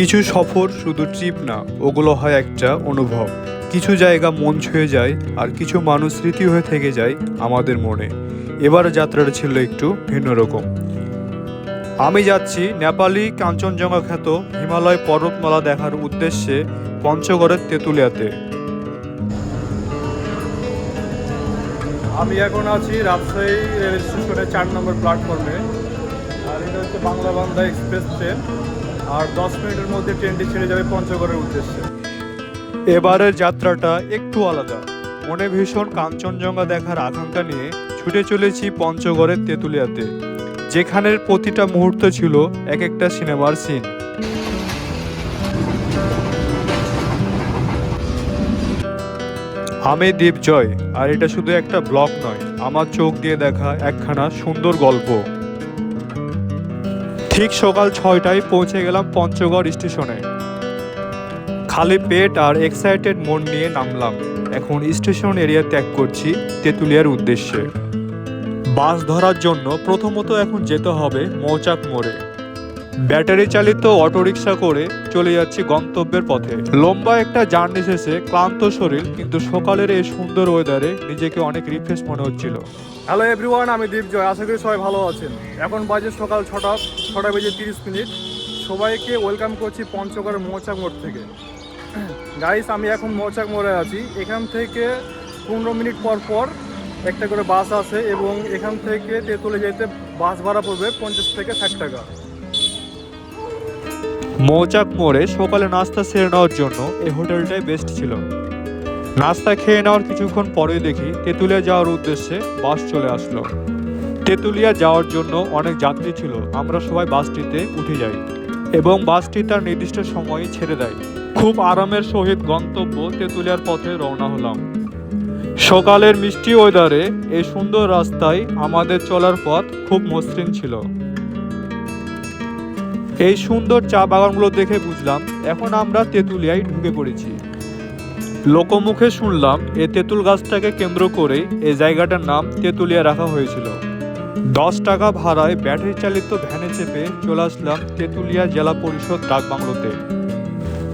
কিছু সফর শুধু ট্রিপ না, ওগুলো হয় একটা অনুভব। কিছু জায়গা মন ছুঁয়ে যায় আর কিছু মানুষ স্মৃতি হয়ে থেকে যায় আমাদের মনে। এবার যাত্রাটা ছিল একটু ভিন্ন রকম। আমি যাচ্ছি নেপালি কাঞ্চনজঙ্ঘা খ্যাত হিমালয় পর্বতমালা দেখার উদ্দেশ্যে পঞ্চগড়ের তেঁতুলিয়াতে। আমি এখন আছি রাজশাহী রেল স্টেশনের চার নম্বর প্ল্যাটফর্মে। আর এটা হচ্ছে বাংলা বান্দা এক্সপ্রেস ট্রেন। আর দশ মিনিটের মধ্যে ট্রেনটি ছেড়ে যাবে পঞ্চগড়ের উদ্দেশ্যে। এবারের যাত্রাটা একটু আলাদা। মনে ভীষণ কাঞ্চনজঙ্ঘা দেখার আকাঙ্ক্ষা নিয়ে ছুটে চলেছি পঞ্চগড়ের তেঁতুলিয়াতে, যেখানের প্রতিটা মুহূর্ত ছিল এক একটা সিনেমার সিন। আমি দীপজয়, আর এটা শুধু একটা ব্লগ নয়, আমার চোখ দিয়ে দেখা একখানা সুন্দর গল্প। ঠিক সকাল ছয়টায় পৌঁছে গেলাম পঞ্চগড় স্টেশনে। খালি পেট আর এক্সাইটেড মন নিয়ে নামলাম। এখন স্টেশন এরিয়া ত্যাগ করছি তেঁতুলিয়ার উদ্দেশ্যে। বাস ধরার জন্য প্রথমত এখন যেতে হবে মৌচাক মোড়ে। ব্যাটারি চালিত অটোরিকশা করে চলে যাচ্ছি গন্তব্যের পথে। লম্বা একটা জার্নি শেষে ক্লান্ত শরীর, কিন্তু সকালের এই সুন্দর ওয়েদারে নিজেকে অনেক রিফ্রেশ মনে হচ্ছিল। হ্যালো এভরিওয়ান আমি দীপজয়। আশা করি সবাই ভালো আছেন। এখন বাজে সকাল ছটা ছটা বেজে তিরিশ মিনিট। সবাইকে ওয়েলকাম করছি পঞ্চগড় মৌচাক মোড় থেকে। গাইস আমি এখন মৌচাক মোড়ে আছি। এখান থেকে পনেরো মিনিট পর পর একটা করে বাস আছে এবং এখান থেকে তেঁতুলে যেতে বাস ভাড়া পড়বে পঞ্চাশ থেকে ষাট টাকা। মৌচাক মোড়ে সকালে নাস্তা সেরে নেওয়ার জন্য এই হোটেলটাই বেস্ট ছিল। নাস্তা খেয়ে নেওয়ার কিছুক্ষণ পরেই দেখি তেঁতুলিয়া যাওয়ার উদ্দেশ্যে বাস চলে আসলো। তেঁতুলিয়া যাওয়ার জন্য অনেক যাত্রী ছিল, আমরা সবাই বাসটিতে উঠে যাই এবং বাসটি তার নির্দিষ্ট সময়ে ছেড়ে দেয়। খুব আরামের সহিত গন্তব্য তেঁতুলিয়ার পথে রওনা হলাম। সকালের মিষ্টি ওয়েদারে এই সুন্দর রাস্তায় আমাদের চলার পথ খুব মসৃণ ছিল। এই সুন্দর চা বাগানগুলো দেখে বুঝলাম, এখন আমরা তেঁতুলিয়ায় ঢুকে পড়েছি। লোকমুখে শুনলাম এ তেঁতুল গাছটাকে কেন্দ্র করে এই জায়গাটার নাম তেঁতুলিয়া রাখা হয়েছিল। দশ টাকা ভাড়ায় ব্যাটারি চালিত ভ্যানে চেপে চলে আসলাম তেঁতুলিয়া জেলা পরিষদ ডাকবাংলোতে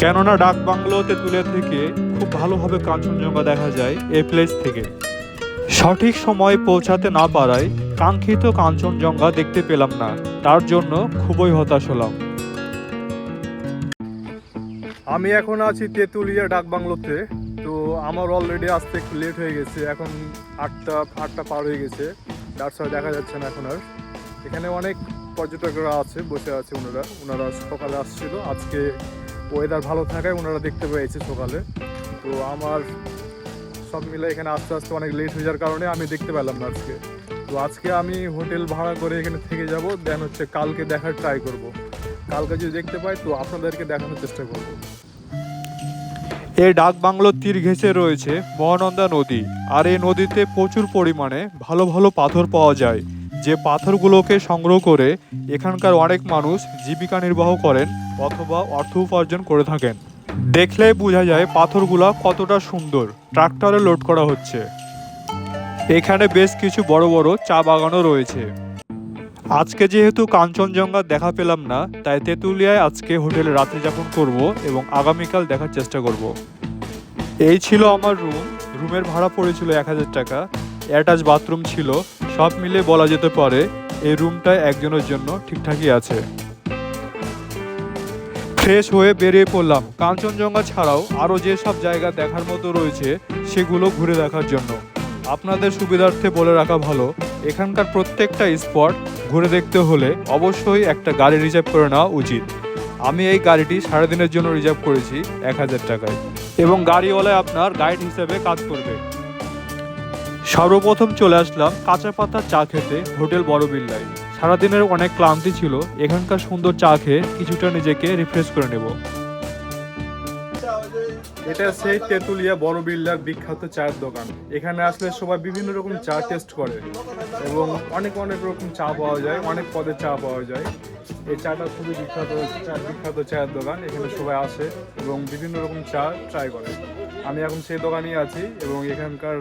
কেননা ডাক ডাকবাংলো তেঁতুলিয়া থেকে খুব ভালোভাবে কাঞ্চনজঙ্ঘা দেখা যায় এ প্লেস থেকে। সঠিক সময়ে পৌঁছাতে না পারায় কাঙ্ক্ষিত কাঞ্চনজঙ্ঘা দেখতে পেলাম না। তার জন্য খুবই হতাশ হলাম। আমি এখন আছি তেঁতুলিয়া ডাকবাংলোতে তো আমার অলরেডি আসতে একটু লেট হয়ে গেছে। এখন আটটা আটটা পার হয়ে গেছে। তার সাথে দেখা যাচ্ছে না এখন আর। এখানে অনেক পর্যটকরা আছে, বসে আছে ওনারা। ওনারা সকালে আসছিল। আজকে ওয়েদার ভালো থাকায় ওনারা দেখতে পেয়েছে সকালে। তো আমার সব মিলে এখানে আস্তে আস্তে অনেক লেট হয়ে যাওয়ার কারণে আমি দেখতে পেলাম না আজকে। তো আজকে আমি হোটেল ভাড়া করে এখানে থেকে যাব দেন হচ্ছে কালকে দেখার ট্রাই করব। কালকে যদি দেখতে পাই, তো আপনাদেরকে দেখানোর চেষ্টা করব। এই ডাক বাংলোর তীর ঘেঁষে রয়েছে মহানন্দা নদী। আর এই নদীতে প্রচুর পরিমাণে ভালো ভালো পাথর পাওয়া যায়। যে পাথরগুলোকে সংগ্রহ করে এখানকার অনেক মানুষ জীবিকা নির্বাহ করেন অথবা অর্থ উপার্জন করে থাকেন। দেখলেই বোঝা যায় পাথরগুলো কতটা সুন্দর। ট্রাক্টরে লোড করা হচ্ছে। এখানে বেশ কিছু বড় বড় চা বাগানও রয়েছে। আজকে যেহেতু কাঞ্চনজঙ্ঘা দেখা পেলাম না, তাই তেঁতুলিয়ায় আজকে হোটেলে রাত্রি যাপন করব এবং আগামীকাল দেখার চেষ্টা করব। এই ছিল আমার রুম। রুমের ভাড়া পড়েছিল এক হাজার টাকা। অ্যাটাচ বাথরুম ছিল। সব মিলে বলা যেতে পারে, এই রুমটায় একজনের জন্য ঠিকঠাকই আছে। ফ্রেশ হয়ে বেরিয়ে পড়লাম। কাঞ্চনজঙ্ঘা ছাড়াও আরও যেসব জায়গা দেখার মতো রয়েছে, সেগুলো ঘুরে দেখার জন্য। আপনাদের সুবিধার্থে বলে রাখা ভালো, এখানকার প্রত্যেকটা স্পট ঘুরে দেখতে হলে অবশ্যই একটা গাড়ি রিজার্ভ করে নেওয়া উচিত। আমি এই গাড়িটি সারাদিনের জন্য রিজার্ভ করেছি এক হাজার টাকায়। এবং গাড়িওয়ালায় আপনার গাইড হিসেবে কাজ করবে। সর্বপ্রথম চলে আসলাম কাঁচা পাতার চা খেতে হোটেল বড় বিল্লায় সারাদিনের অনেক ক্লান্তি ছিল, এখানকার সুন্দর চা খেয়ে কিছুটা নিজেকে রিফ্রেশ করে নেব। এটা সেই তেঁতুলিয়া বড় বিল্ডার বিখ্যাত চায়ের দোকান। এখানে আসলে সবাই বিভিন্ন রকম চা টেস্ট করে এবং অনেক অনেক রকম চা পাওয়া যায়, অনেক পদের চা পাওয়া যায়। এই চাটা খুবই বিখ্যাত বিখ্যাত চায়ের দোকান, এখানে সবাই আসে এবং বিভিন্ন রকম চা ট্রাই করে। আমি এখন সেই দোকানেই আছি এবং এখানকার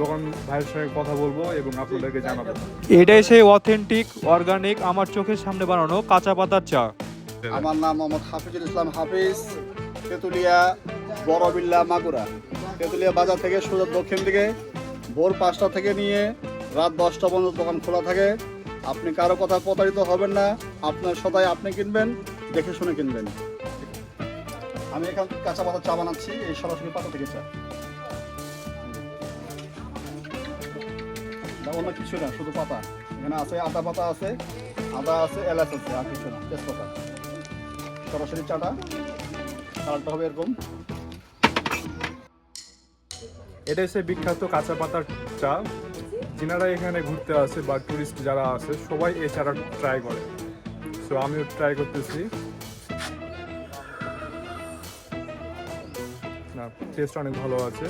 দোকান ভাইয়ের সঙ্গে কথা বলব এবং আপনাদেরকে জানাব। এটাই সেই অথেন্টিক অর্গানিক আমার চোখের সামনে বানানো কাঁচা পাতার চা। আমার নাম মোহাম্মদ হাফিজুল ইসলাম হাফিজ তেঁতুলিয়া বড়বিল্লা মাগুরা। তেঁতুলিয়া বাজার থেকে সোজা দক্ষিণ দিকে ভোর পাঁচটা থেকে নিয়ে রাত দশটা পর্যন্ত দোকান খোলা থাকে। আপনি কারও কথা প্রতারিত হবেন না আপনার সদাই আপনি কিনবেন দেখে শুনে কিনবেন। আমি এখান থেকে কাঁচা পাতা চা বানাচ্ছি এই সরাসরি পাতা থেকে চা। অন্য কিছু না, শুধু পাতা। এখানে আছে আদা পাতা আছে, আদা আছে, এলাচ আছে, আর কিছু না, তেজপাতা। সরাসরি চাটা, কালারটা হবে এরকম। এটা হচ্ছে বিখ্যাত কাঁচা পাতার চা। যিনারা এখানে ঘুরতে আসে বা টুরিস্ট যারা আছে সবাই এই চাটা ট্রাই করে। সো আমিও ট্রাই করতেছি। না টেস্ট অনেক ভালো আছে।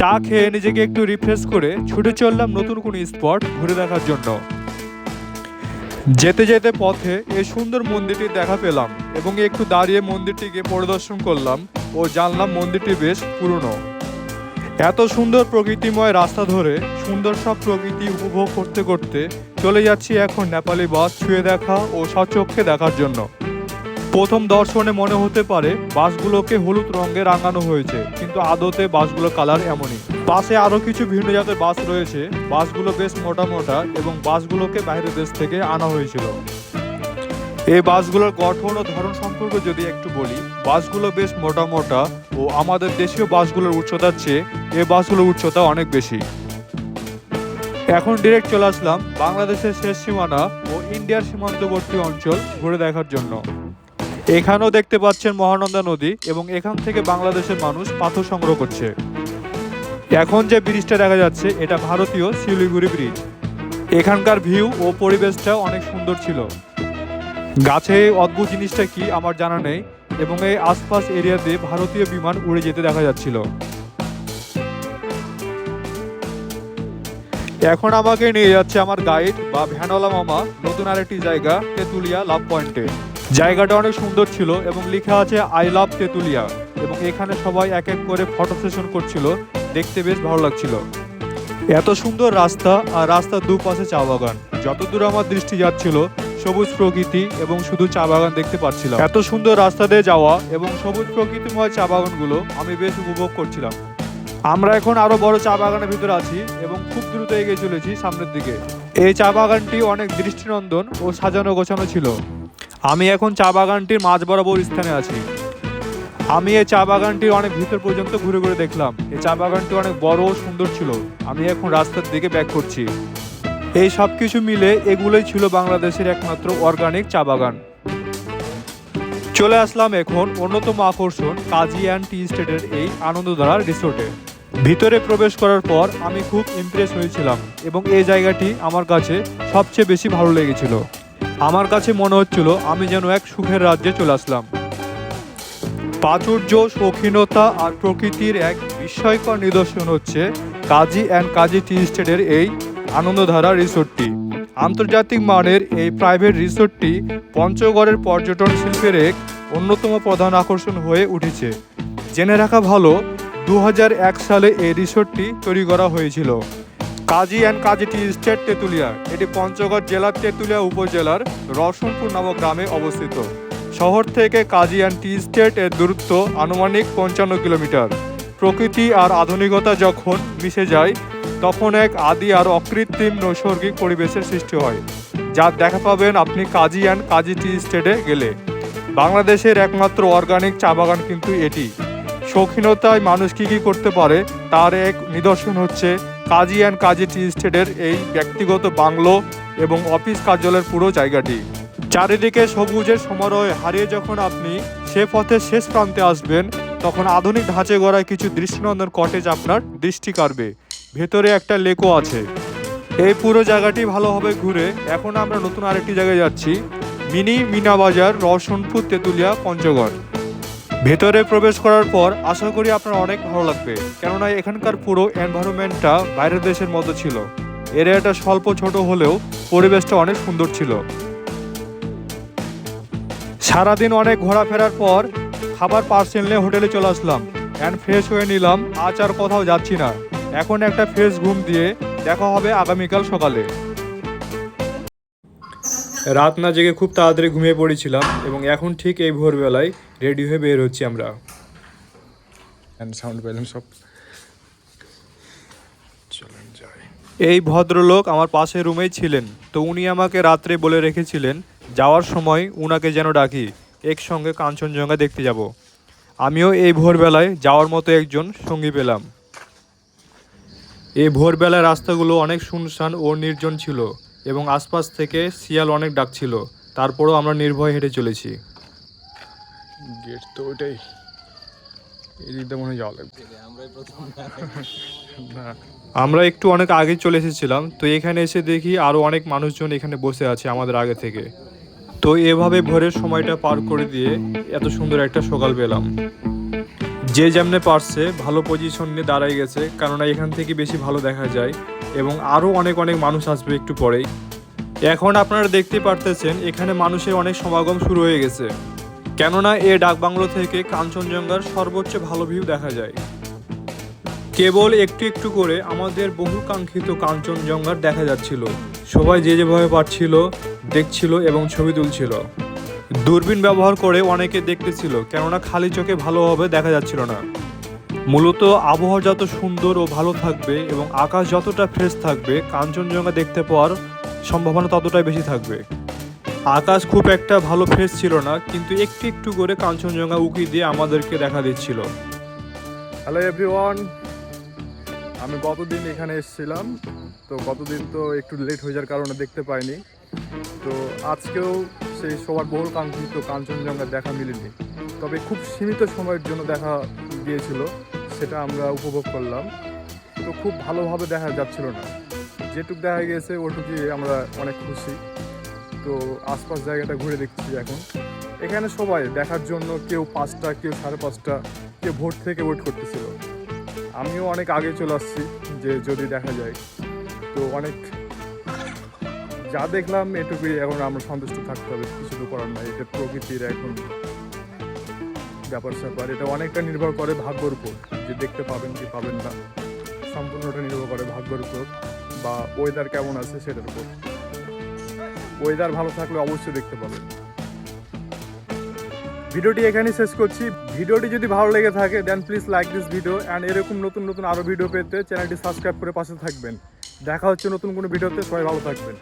চা খেয়ে নিজেকে একটু রিফ্রেশ করে ছুটে চললাম নতুন কোনো স্পট ঘুরে দেখার জন্য। যেতে যেতে পথে এই সুন্দর মন্দিরটি দেখা পেলাম এবং একটু দাঁড়িয়ে মন্দিরটিকে পরিদর্শন করলাম ও জানলাম মন্দিরটি বেশ পুরনো। এত সুন্দর প্রকৃতিময় রাস্তা ধরে সুন্দর সব প্রকৃতি উপভোগ করতে করতে চলে যাচ্ছি এখন নেপালি বাস ছুঁয়ে দেখা ও সচক্ষে দেখার জন্য। প্রথম দর্শনে মনে হতে পারে বাসগুলোকে হলুদ রঙে রাঙানো হয়েছে, কিন্তু আদতে বাসগুলোর কালার এমনই। বাসে আরও কিছু ভিন্ন জাতের বাস রয়েছে, বাসগুলো বেশ মোটা মোটা এবং বাসগুলোকে বাইরের দেশ থেকে আনা হয়েছিল। এই বাসগুলোর গঠন ও ধরন সম্পর্কে যদি একটু বলি, বাসগুলো বেশ মোটা মোটা ও আমাদের দেশীয় বাসগুলোর উচ্চতার চেয়ে এই বাসগুলোর উচ্চতা অনেক বেশি। এখন ডিরেক্ট চলে আসলাম বাংলাদেশের শেষ সীমানা ও ইন্ডিয়ার সীমান্তবর্তী অঞ্চল ঘুরে দেখার জন্য। এখানেও দেখতে পাচ্ছেন মহানন্দা নদী এবং এখান থেকে বাংলাদেশের মানুষ পাথর সংগ্রহ করছে। এখন যে ব্রিজটা দেখা যাচ্ছে, এটা ভারতীয় শিলিগুড়ি ব্রিজ। এখানকার ভিউ ও পরিবেশটা অনেক সুন্দর ছিল। গাছে অদ্ভুত জিনিসটা কি আমার জানা নেই এবং এই আশপাশ এরিয়াতে ভারতীয় বিমান উড়ে যেতে দেখা যাচ্ছিল। এখন আমাকে নিয়ে যাচ্ছে আমার গাইড বা ভ্যানওয়ালা মামা, নতুন আরেকটি জায়গা, তেঁতুলিয়া লাভ পয়েন্টে। জায়গাটা অনেক সুন্দর ছিল এবং লেখা আছে, আই লাভ তেঁতুলিয়া। এবং এখানে সবাই এক এক করে ফটো সেশন করছিল। দেখতে বেশ ভালো লাগছিল। এত সুন্দর রাস্তা আর রাস্তার দুপাশে চা বাগান। যতদূর আমার দৃষ্টি যাচ্ছিল, সবুজ প্রকৃতি এবং শুধু চা বাগান দেখতে পাচ্ছিলাম। এত সুন্দর রাস্তা দিয়ে যাওয়া এবং সবুজ প্রকৃতিময় চা বাগানগুলো আমি বেশ উপভোগ করছিলাম। আমরা এখন আরও বড় চা বাগানের ভিতরে আছি এবং খুব দ্রুত এগিয়ে চলেছি সামনের দিকে। এই চা বাগানটি অনেক দৃষ্টিনন্দন ও সাজানো গোছানো ছিল। আমি এখন চা বাগানটির মাঝ বরাবর স্থানে আছি। আমি এই চা বাগানটি অনেক ভিতর পর্যন্ত ঘুরে ঘুরে দেখলাম। এই চা বাগানটি অনেক বড় ও সুন্দর ছিল। আমি এখন রাস্তার দিকে ব্যাক করছি। এই সব কিছু মিলে এগুলোই ছিল বাংলাদেশের একমাত্র অর্গানিক চা বাগান। চলে আসলাম এখন অন্যতম আকর্ষণ কাজী অ্যান্ড টি স্টেটের এই আনন্দধারা রিসোর্টে। ভিতরে প্রবেশ করার পর আমি খুব ইমপ্রেস হয়েছিলাম এবং এই জায়গাটি আমার কাছে সবচেয়ে বেশি ভালো লেগেছিল। আমার কাছে মনে হচ্ছিল আমি যেন এক সুখের রাজ্যে চলে আসলাম। প্রাচুর্য, শৌখিনতা আর প্রকৃতির এক বিস্ময়কর নিদর্শন হচ্ছে কাজী অ্যান্ড কাজী টি স্টেটের এই আনন্দধারা রিসোর্টটি। আন্তর্জাতিক মানের এই প্রাইভেট রিসোর্টটি পঞ্চগড়ের পর্যটন শিল্পের এক অন্যতম প্রধান আকর্ষণ হয়ে উঠেছে। জেনে রাখা ভালো দু হাজার এক সালে এই রিসোর্টটি তৈরি করা হয়েছিল। Kazi and Kazi tea estate Tetulia, এটি পঞ্চগড় জেলার তেঁতুলিয়া উপজেলার রসনপুর নামক গ্রামে অবস্থিত। শহর থেকে কাজী অ্যান্ড টি স্টেট এর দূরত্ব আনুমানিক পঞ্চান্ন কিলোমিটার। প্রকৃতি আর আধুনিকতা যখন মিশে যায়, তখন এক আদি আর অকৃত্রিম নৈসর্গিক পরিবেশের সৃষ্টি হয়, যা দেখা পাবেন আপনি কাজী অ্যান্ড কাজী টি স্টেটে গেলে। বাংলাদেশের একমাত্র অর্গানিক চা বাগান কিন্তু এটি। শৌখিনতায় মানুষ কী কী করতে পারে, তার এক নিদর্শন হচ্ছে কাজী অ্যান্ড কাজী টি স্টেটের এই ব্যক্তিগত বাংলো এবং অফিস কার্যালয়ের পুরো জায়গাটি। চারিদিকে সবুজের সমারোহে হারিয়ে যখন আপনি সে পথের শেষ প্রান্তে আসবেন, তখন আধুনিক ধাঁচে গড়া কিছু দৃষ্টিনন্দন কটেজ আপনার দৃষ্টি কাড়বে। ভেতরে একটা লেকও আছে। এই পুরো জায়গাটি ভালোভাবে ঘুরে। এখন আমরা নতুন আরেকটি জায়গায় যাচ্ছি। মিনি মিনা বাজার রওশনপুর তেঁতুলিয়া, পঞ্চগড়। ভেতরে প্রবেশ করার পর আশা করি আপনার অনেক ভালো লাগবে। কেননা এখানকার পুরো এনভায়রনমেন্টটা বাইরের দেশের মতো ছিল। এরিয়াটা স্বল্প ছোট হলেও পরিবেশটা অনেক সুন্দর ছিল। সারাদিন অনেক ঘোরাফেরার পর খাবার পার্সেল নিয়ে হোটেলে চলে আসলাম অ্যান্ড ফ্রেশ হয়ে নিলাম, আজ আর কোথাও যাচ্ছি না। এখন একটা ফ্রেশ ঘুম দিয়ে দেখা হবে আগামীকাল সকালে। রাত না জেগে খুব তাড়াতাড়ি ঘুমিয়ে পড়েছিলাম এবং এখন ঠিক এই ভোরবেলায় রেডি হয়ে বের হচ্ছি আমরা। সাউন্ড পেলাম সব। চলেন যাই। এই ভদ্রলোক আমার পাশের রুমেই ছিলেন তো উনি আমাকে রাত্রে বলে রেখেছিলেন যাওয়ার সময় উনাকে যেন ডাকি একসঙ্গে কাঞ্চনজঙ্ঘা দেখতে যাব। আমিও এই ভোরবেলায় যাওয়ার মতো একজন সঙ্গী পেলাম। এই ভোরবেলায় রাস্তাগুলো অনেক শুনশান ও নির্জন ছিল। এবং আশপাশ থেকে শিয়াল অনেক ডাকছিল। তারপরও আমরা নির্ভয় হেঁটে চলেছি। গেট তো ওইটাই। এদিক মনে হয় যাওয়া লাগবে। আমরা একটু অনেক আগে চলে এসেছিলাম তো এখানে এসে দেখি আরও অনেক মানুষজন এখানে বসে আছে আমাদের আগে থেকে। তো এভাবে ভোরের সময়টা পার করে দিয়ে এত সুন্দর একটা সকাল পেলাম। যে যেমনে পারছে, ভালো পজিশন নিয়ে দাঁড়াই গেছে, কেননা এখান থেকে বেশি ভালো দেখা যায় এবং আরও অনেক অনেক মানুষ আসবে একটু পরেই। এখন আপনারা দেখতে পারতেছেন, এখানে মানুষের অনেক সমাগম শুরু হয়ে গেছে। কেননা এ ডাকবাংলো থেকে কাঞ্চনজঙ্ঘার সর্বোচ্চ ভালো ভিউ দেখা যায়। কেবল একটু একটু করে আমাদের বহু কাঙ্ক্ষিত কাঞ্চনজঙ্ঘার দেখা যাচ্ছিল। সবাই যে যেভাবে পারছিল, দেখছিল এবং ছবি তুলছিল। দূরবীন ব্যবহার করে অনেকে দেখতেছিল, কেননা খালি চোখে ভালোভাবে দেখা যাচ্ছিল না। মূলত আবহাওয়া যত সুন্দর ও ভালো থাকবে এবং আকাশ যতটা ফ্রেশ থাকবে, কাঞ্চনজঙ্ঘা দেখতে পাওয়ার সম্ভাবনা ততটাই বেশি থাকবে। আকাশ খুব একটা ভালো ফ্রেশ ছিল না, কিন্তু একটু একটু করে কাঞ্চনজঙ্ঘা উকি দিয়ে আমাদেরকে দেখা দিচ্ছিল। হ্যালো এভরিওয়ান আমি গতদিন এখানে এসেছিলাম, তো গতদিন তো একটু লেট হয়ে যাওয়ার কারণে দেখতে পাইনি। তো আজকেও সেই সবার বহুল কাঙ্ক্ষিত কাঞ্চনজঙ্ঘা দেখা মিলেনি। তবে খুব সীমিত সময়ের জন্য দেখা গিয়েছিল, সেটা আমরা উপভোগ করলাম। তো খুব ভালোভাবে দেখা যাচ্ছিল না। যেটুক দেখা গিয়েছে, ওটুকুই আমরা অনেক খুশি। তো আশপাশ জায়গাটা ঘুরে দেখছি এখন। এখানে সবাই দেখার জন্য কেউ পাঁচটা, কেউ সাড়ে পাঁচটা, কেউ ভোর থেকে ওয়েট করতেছিল। আমিও অনেক আগে চলে আসছি যে যদি দেখা যায়। তো অনেক যা দেখলাম, এটুকুই এখন আমরা সন্তুষ্ট থাকতে হবে, কিছু তো করার নাই। এটা প্রকৃতির এখন ব্যাপার স্যাপার। এটা অনেকটা নির্ভর করে ভাগ্যর উপর, যে দেখতে পাবেন কি পাবেন না। সম্পূর্ণটা নির্ভর করে ভাগ্যর উপর, বা ওয়েদার কেমন আছে সেটার উপর। ওয়েদার ভালো থাকলে অবশ্যই দেখতে পাবেন। ভিডিওটি এখানেই শেষ করছি। ভিডিওটি যদি ভালো লেগে থাকে then please like this video and এরকম নতুন নতুন আরও ভিডিও পেতে চ্যানেলটি সাবস্ক্রাইব করে পাশে থাকবেন। দেখা হচ্ছে নতুন কোনো ভিডিওতে, সবাই ভালো থাকবেন।